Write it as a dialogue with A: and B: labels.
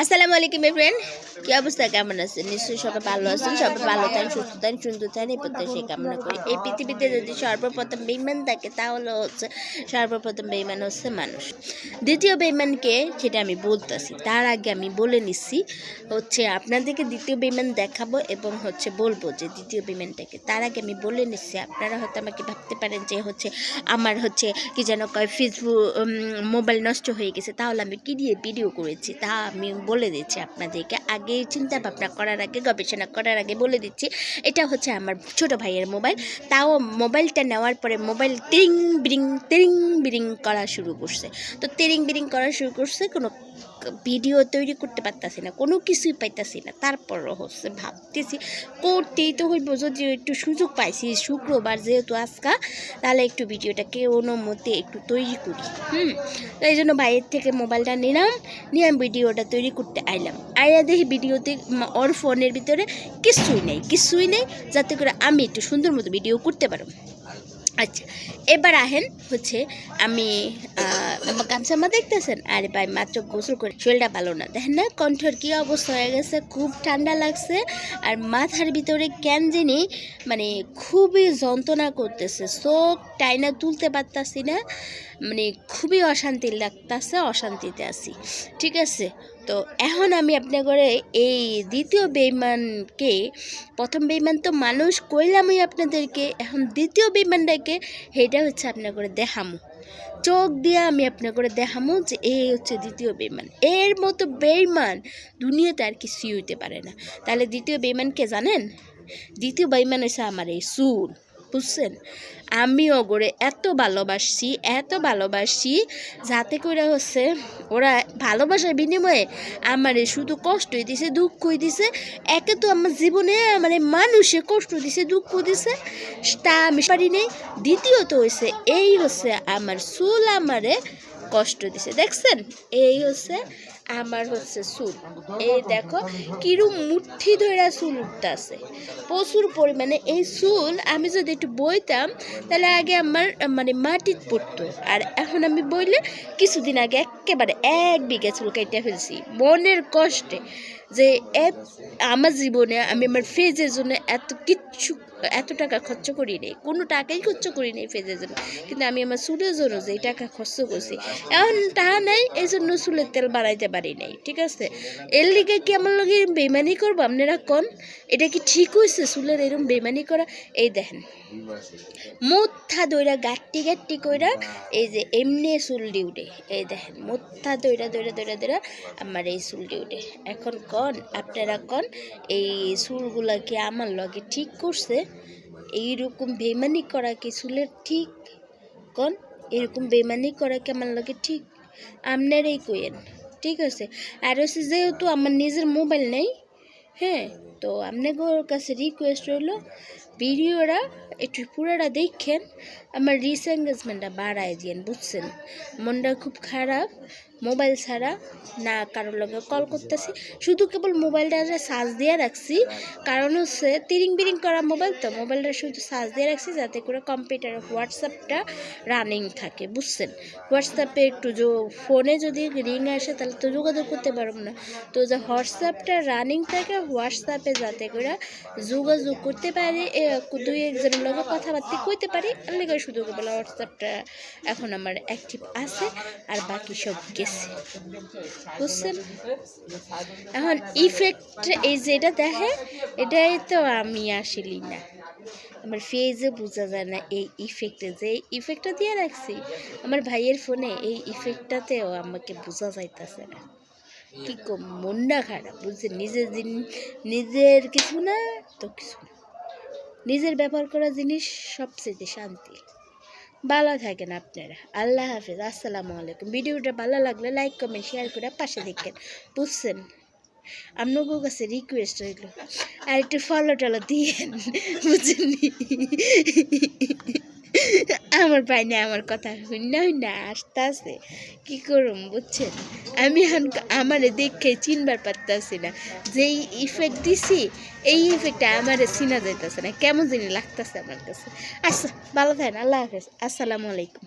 A: আসসালামু আলাইকুম ফ্রেন্ড কি অবস্থা? কেমন আছেন? নিশ্চয়ই সবাই ভালো আছেন। সবাই ভালো থাকেন, সুস্থ থাকেন, সুন্দর থাকেন, এই প্রত্যাশাই কামনা করি। এই পৃথিবীতে যদি সর্বপ্রথম বেইমান থাকে, তাহলে হচ্ছে সর্বপ্রথম বেইমান হচ্ছে মানুষ। দ্বিতীয় বেইমানকে সেটা আমি বলতেছি। তার আগে আমি বলে নিচ্ছি, হচ্ছে আপনাদেরকে দ্বিতীয় বেইমান দেখাবো এবং হচ্ছে বলব যে দ্বিতীয় বেইমানটাকে তার আগে আমি বলে নিচ্ছি, আপনারা হয়তো আমাকে ভাবতে পারেন যে হচ্ছে আমার হচ্ছে কি যেন কয় ফেসবুক মোবাইল নষ্ট হয়ে গেছে, তাহলে আমি কি দিয়ে ভিডিও করেছি? তা আমি বলে দিচ্ছি আপনাদেরকে। আগে চিন্তা ভাবনা করার আগে, গবেষণা করার আগে বলে দিচ্ছি, এটা হচ্ছে আমার ছোট ভাইয়ের মোবাইল। তাও মোবাইলটা নেওয়ার পরে মোবাইল তিরিং বিরিং তিরিং বিরিং করা শুরু করছে। তো তিরিং বিরিং করা শুরু করছে কোনো ভিডিও তৈরি করতে পারতাছি না, কোনো কিছুই পাইতাছি না। তারপরও হচ্ছে ভাবতেছি, করতেই তো হইব, যদি একটু সুযোগ পাইছি, শুক্রবার যেহেতু আজকা, তাহলে একটু ভিডিওটাকে মতে একটু তৈরি করি। হুম তো এই জন্য বাইরের থেকে মোবাইলটা নিলাম, নিয়ে আমি ভিডিওটা তৈরি করতে আইলাম। আইয়া দেখি ভিডিওতে ওর ফোনের ভিতরে কিছুই নেই কিছুই নেই, যাতে করে আমি একটু সুন্দর মতো ভিডিও করতে পারো। আচ্ছা এবার আহেন হচ্ছে আমি গামছামা দেখতেছেন? আরে ভাই মাত্র গোসল করে, শরীরটা ভালো না। দেখেন না, কণ্ঠর কি অবস্থা হয়ে গেছে, খুব ঠান্ডা লাগছে আর মাথার ভিতরে কেন জানি মানে খুবই যন্ত্রণা করতেছে। চোখ টাইনা তুলতে পারতাছি না মানে খুবই অশান্তি লাগতেছে, অশান্তিতে আছি। ঠিক আছে তো এখন আমি আপনার করে এই দ্বিতীয় বেইমানকে, প্রথম বেইমান তো মানুষ কইলামই আপনাদেরকে, এখন দ্বিতীয় বেইমানটাকে সেটা হচ্ছে আপনার করে দেখামু। চোখ দিয়ে আমি আপনার করে দেখামু যে এই হচ্ছে দ্বিতীয় বেইমান। এর মতো বেইমান দুনিয়াতে আর কিছুই হইতে পারে না। তাহলে দ্বিতীয় বেইমানকে জানেন? দ্বিতীয় বেইমান হচ্ছে আমার এই সুর। বুঝছেন? আমি ওগরে এত ভালোবাসছি, এত ভালোবাসি যাতে করে হচ্ছে ওরা ভালোবাসার বিনিময়ে আমারে শুধু কষ্টই দিছে, দুঃখই দিছে। একে তো আমার জীবনে মানে মানুষে কষ্ট দিছে, দুঃখ দিছে, তা আমি পারি নেই। দ্বিতীয়ত হয়েছে এই হচ্ছে আমার চুল আমারে কষ্ট দিছে, দেখছেন? এই হচ্ছে আমার হচ্ছে চুল। এই দেখো কিরম মুঠি ধরা চুল উঠতে আছে প্রচুর পরিমাণে। এই চুল আমি যদি একটু বইতাম, তাহলে আগে আমার মানে মাটিত পড়তো। আর এখন আমি বইলে কিছুদিন আগে একেবারে এক বিঘা চুল কেটে ফেলছি। মনের কষ্টে যে আমার জীবনে, আমি আমার ফেজের জন্য এত কিচ্ছু এত টাকা খরচ করি নেই। কোনো টাকাই খরচ করি নেই ফেজের জন্য। কিন্তু আমি আমার চুলের জন্য যে টাকা খরচ করছি, এখন টাকা নাই এই জন্য চুলের তেল বাড়াইতে পারি নাই, ঠিক আছে? এর লিগে কি আমার লগে বেমানি করব? আপনারা কোন? এটা কি ঠিক হয়েছে চুলের এরম বেমানি করা? এই দেখেন। মোথা দইরা গাট্টি গাট্টি কইরা এই যে এমনি চুল ডিউডে এই দেখেন, মোথা দইরা দইরা দইরা দইরা আমার এই চুল ডিউডে এখন কন? আপনারা কন? এই চুলগুলা কি আমার লগে ঠিক করছে? এইরকম বেমানি করা কি চুলের ঠিক? কন এরকম বেমানি করা কি আমার লাগে ঠিক? আপনারাই কইেন ঠিক আছে? আর হচ্ছে যেহেতু আমার নিজের মোবাইল নেই হ্যাঁ তো আপনাকে ওর কাছে রিকোয়েস্ট রইল ভিডিওরা একটু পুরোটা দেখেন আমার রিস বাড়ায় দিয়েন বুঝছেন? মনটা খুব খারাপ মোবাইল ছাড়া না কারোর লগে কল করতেছি। শুধু কেবল মোবাইলটা চার্জ দিয়ে রাখছি, কারণ হচ্ছে তিরিং বিরিং করা মোবাইল তো মোবাইলটা শুধু চার্জ দিয়ে রাখছি যাতে করে কম্পিউটারে হোয়াটসঅ্যাপটা রানিং থাকে, বুঝছেন? হোয়াটসঅ্যাপে একটু যে ফোনে যদি রিং আসে, তাহলে তো যোগাযোগ করতে পারব না। তো যে হোয়াটসঅ্যাপটা রানিং থাকে হোয়াটসঅ্যাপে যাতে করে যোগাযোগ করতে পারি দুই একজনের লগে কথাবার্তা কইতে পারি লেগে শুধু কেবল হোয়াটসঅ্যাপটা এখন আমার অ্যাক্টিভ আছে, আর বাকি সব গেছে। বুঝছেন? এখন ইফেক্ট এই যেটা দেখে, এটাই তো আমি আসিলি না। আমার ফেজে বোঝা যায় না এই ইফেক্টে যে ইফেক্টটা দিয়ে রাখছি। আমার ভাইয়ের ফোনে এই ইফেক্টটাতেও আমাকে বোঝা যাইতেছে না। কি কম মনটা খারাপ, বুঝছেন? নিজের দিন নিজের কিছু না, তো কিছু না। নিজের ব্যবহার করা জিনিস সবচেয়ে শান্তি। ভালো থাকেন আপনারা। আল্লাহ হাফিজ। আসসালামু আলাইকুম। ভিডিওটা ভালো লাগলে লাইক, কমেন্ট, শেয়ার করে পাশে দেখেন। বুঝছেন? আপনার কাছে রিকোয়েস্ট রইল। আর একটু ফলো টলো দিয়েন। বুঝলি আমার ভাই না আমার কথা শুন, না আসতে আসে কী করুম, বুঝছেন? আমি আমারে দেখে চিনবার পারতেছি না। যেই ইফেক্ট দিছি, এই ইফেক্টটা আমারে চিনা যাইতেছে না। কেমন জানি লাগতেছে আমার কাছে। আচ্ছা ভালো থাকেন, আল্লাহ হাফেজ। আসসালামু আলাইকুম।